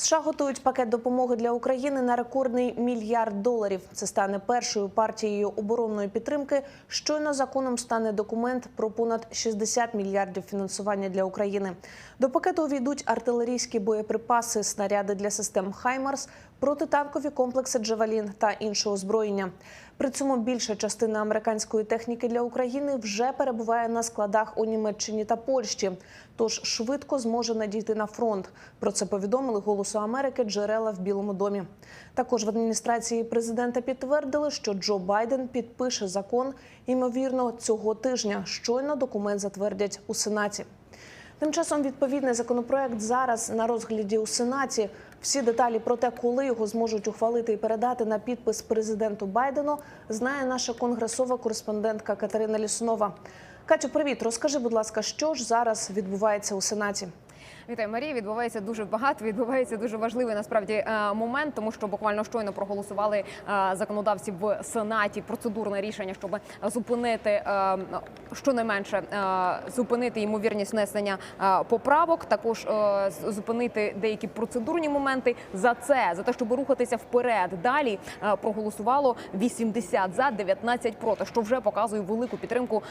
США готують пакет допомоги для України на рекордний мільярд доларів. Це стане першою партією оборонної підтримки. Щойно законом стане документ про понад 60 мільярдів фінансування для України. До пакету увійдуть артилерійські боєприпаси, снаряди для систем Хаймарс, протитанкові комплекси Джавелін та інше озброєння. При цьому більша частина американської техніки для України вже перебуває на складах у Німеччині та Польщі, тож швидко зможе надійти на фронт. Про це повідомили Голосу Америки джерела в Білому домі. Також в адміністрації президента підтвердили, що Джо Байден підпише закон ймовірно цього тижня. Щойно документ затвердять у Сенаті. Тим часом відповідний законопроект зараз на розгляді у Сенаті. Всі деталі про те, коли його зможуть ухвалити і передати на підпис президенту Байдену, знає наша конгресова кореспондентка Катерина Ліснова. Катю, привіт, розкажи, будь ласка, що ж зараз відбувається у Сенаті? Вітаю, Марія. Відбувається дуже багато. Відбувається дуже важливий насправді е, момент, тому що буквально щойно проголосували е, законодавці в сенаті процедурне рішення, щоб зупинити е, щонайменше зупинити ймовірність внесення поправок. Також зупинити деякі процедурні моменти. За це за те, щоб рухатися вперед. Далі проголосувало 80 за 19 проти, що вже показує велику підтримку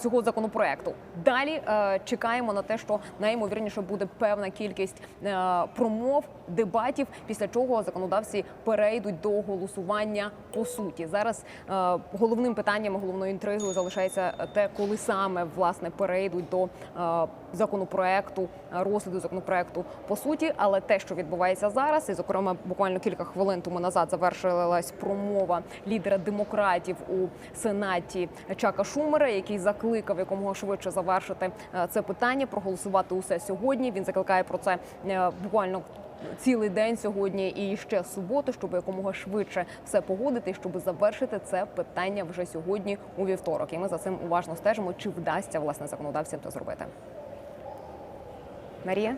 цього законопроекту. Далі чекаємо на те, що найімовірніше буде певна кількість е, промов, дебатів, після чого законодавці перейдуть до голосування по суті. Зараз е, головним питанням, головною інтригою залишається те, коли саме власне перейдуть до е, законопроекту, розгляду законопроекту по суті. Але те, що відбувається зараз, і зокрема буквально кілька хвилин тому назад завершилась промова лідера демократів у сенаті Чака Шумера, який закликав якомога швидше завершити це питання, проголосувати усе сьогодні. Він закликає про це е, буквально. Цілий день сьогодні і ще суботу, щоб якомога швидше все погодити, щоб завершити це питання вже сьогодні у вівторок. І ми за цим уважно стежимо, чи вдасться власне законодавцям це зробити. Марія.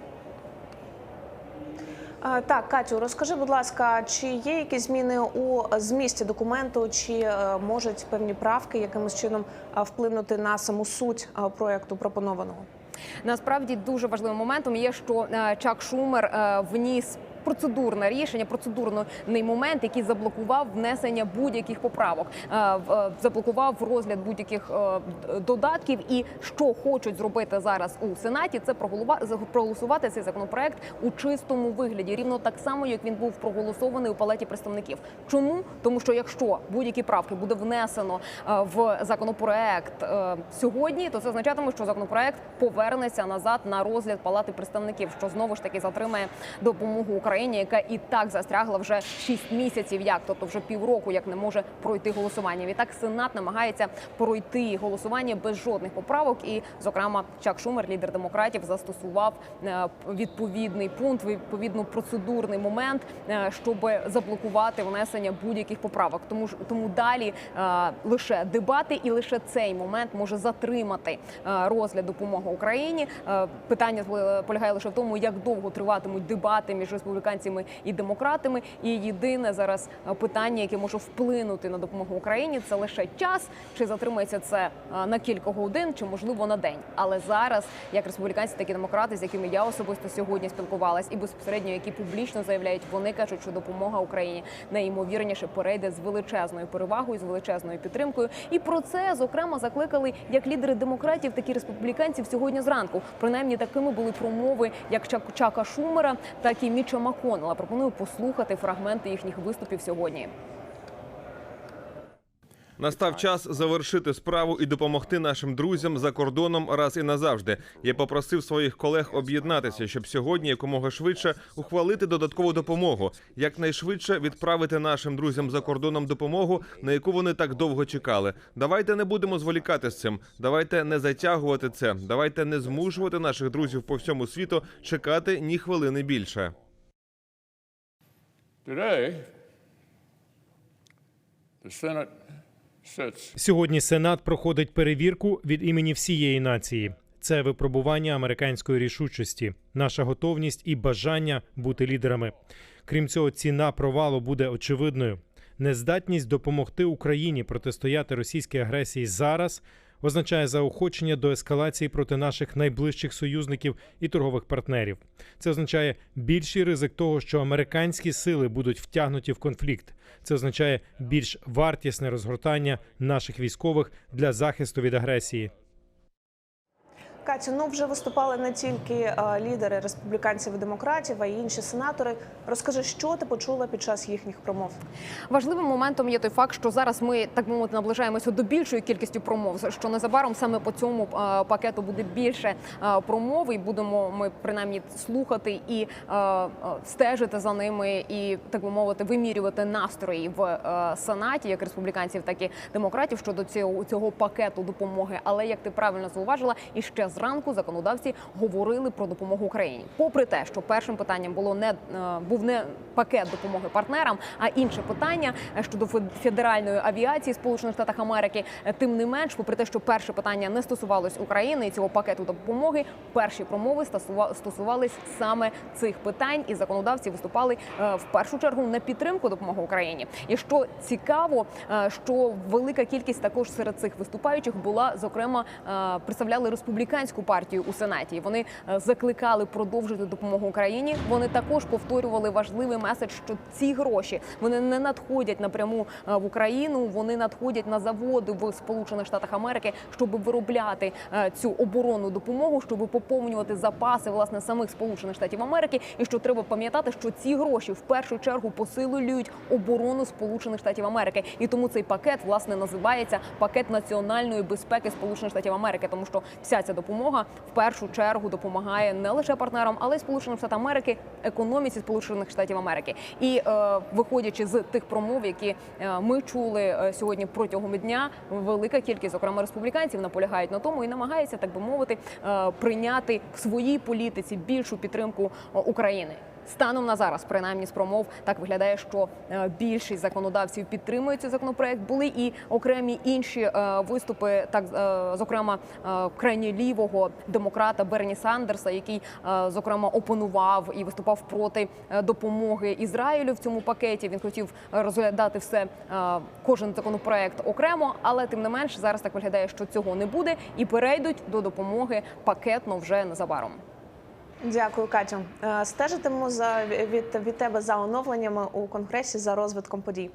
Так, Катю, розкажи, будь ласка, чи є якісь зміни у змісті документу, чи е, можуть певні правки якимось чином вплинути на саму суть проекту пропонованого? Насправді дуже важливим моментом є, що е, Чак Шумер е, вніс. Процедурне рішення, процедурний момент, який заблокував внесення будь-яких поправок, Е, е, заблокував розгляд будь-яких е, додатків. І що хочуть зробити зараз у сенаті, це проголосувати цей законопроект у чистому вигляді, рівно так само, як він був проголосований у палаті представників. Чому тому, що якщо будь-які правки буде внесено в законопроект сьогодні, то це означатиме, що законопроект повернеться назад на розгляд палати представників, що знову ж таки затримає допомогу Україні, яка і так застрягла вже 6 місяців, як тобто вже півроку, як не може пройти голосування. Відтак Сенат намагається пройти голосування без жодних поправок. І, зокрема, Чак Шумер, лідер демократів, застосував е, відповідний пункт, відповідно процедурний момент, е, щоб заблокувати внесення будь-яких поправок. Тому ж тому далі е, лише дебати, і лише цей момент може затримати розгляд допомоги Україні. Питання полягає лише в тому, як довго триватимуть дебати між республіканцями і демократами. І єдине зараз е, питання, яке може вплинути на допомогу Україні, це лише час, чи затримається це е, на кілька годин, чи можливо на день. Але зараз, як республіканці, так і демократи, з якими я особисто сьогодні спілкувалась, і безпосередньо які публічно заявляють, вони кажуть, що допомога Україні найімовірніше перейде з величезною перевагою, з величезною підтримкою. І про це зокрема закликали як лідери демократів, так і республіканців сьогодні зранку. Принаймні такими були промови як Чак- Чака Шумера, так і Міча Маконела. Пропоную послухати фрагменти їхніх виступів сьогодні. Настав час завершити справу і допомогти нашим друзям за кордоном раз і назавжди. Я попросив своїх колег об'єднатися, щоб сьогодні якомога швидше ухвалити додаткову допомогу, якнайшвидше відправити нашим друзям за кордоном допомогу, на яку вони так довго чекали. Давайте не будемо зволікати з цим. Давайте не затягувати це. Давайте не змушувати наших друзів по всьому світу чекати ні хвилини більше. Today, the Senate sits Сьогодні Сенат проходить перевірку від імені всієї нації. Це випробування американської рішучості, наша готовність і бажання бути лідерами. Крім цього, ціна провалу буде очевидною. Нездатність допомогти Україні протистояти російській агресії зараз означає заохочення до ескалації проти наших найближчих союзників і торгових партнерів. Це означає більший ризик того, що американські сили будуть втягнуті в конфлікт. Це означає більш вартісне розгортання наших військових для захисту від агресії. Катю, ну вже виступали не тільки е, лідери республіканців і демократів, а й інші сенатори. Розкажи, що ти почула під час їхніх промов? Важливим моментом є той факт, що зараз ми так мовити наближаємося до більшої кількості промов. Що незабаром саме по цьому е, пакету буде більше е, промов, і будемо ми принаймні слухати і стежити за ними, і так би мовити, вимірювати настрої в сенаті, як республіканців, так і демократів щодо цього цього пакету допомоги. Але як ти правильно зауважила, і ще зранку законодавці говорили про допомогу Україні. Попри те, що першим питанням було не е, був не пакет допомоги партнерам, а інше питання е, щодо фе- федеральної авіації Сполучених Штатів Америки. Е, Тим не менш, попри те, що перше питання не стосувалось України і цього пакету допомоги, перші промови стосува- стосувались саме цих питань, і законодавці виступали в першу чергу на підтримку допомоги Україні. І що цікаво, що велика кількість також серед цих виступаючих була зокрема представляли республіканську партію у сенаті. Вони е, закликали продовжити допомогу Україні. Вони також повторювали важливий меседж, що ці гроші вони не надходять напряму е, в Україну. Вони надходять на заводи в Сполучених Штатах Америки, щоб виробляти е, цю оборонну допомогу, щоб поповнювати запаси власне самих Сполучених Штатів Америки. І що треба пам'ятати, що ці гроші в першу чергу посилюють оборону Сполучених Штатів Америки, і тому цей пакет власне називається пакет національної безпеки Сполучених Штатів Америки, тому що вся ця допомога в першу чергу допомагає не лише партнерам, але й Сполученим Штатам Америки, економіці Сполучених Штатів Америки. І е, виходячи з тих промов, які е, ми чули е, сьогодні протягом дня, велика кількість, зокрема республіканців, наполягають на тому і намагаються, так би мовити, е, прийняти в своїй політиці більшу підтримку України. Станом на зараз, принаймні з промов, так виглядає, що е, більшість законодавців підтримують цей законопроект. Були і окремі інші е, виступи, так е, зокрема крайні лівого демократа Берні Сандерса, який зокрема опонував і виступав проти допомоги Ізраїлю в цьому пакеті. Він хотів розглядати все кожен законопроект окремо, але тим не менш зараз так виглядає, що цього не буде, і перейдуть до допомоги пакетно вже незабаром. Дякую, Катю. Стежитиму за від, від тебе за оновленнями у конгресі за розвитком подій.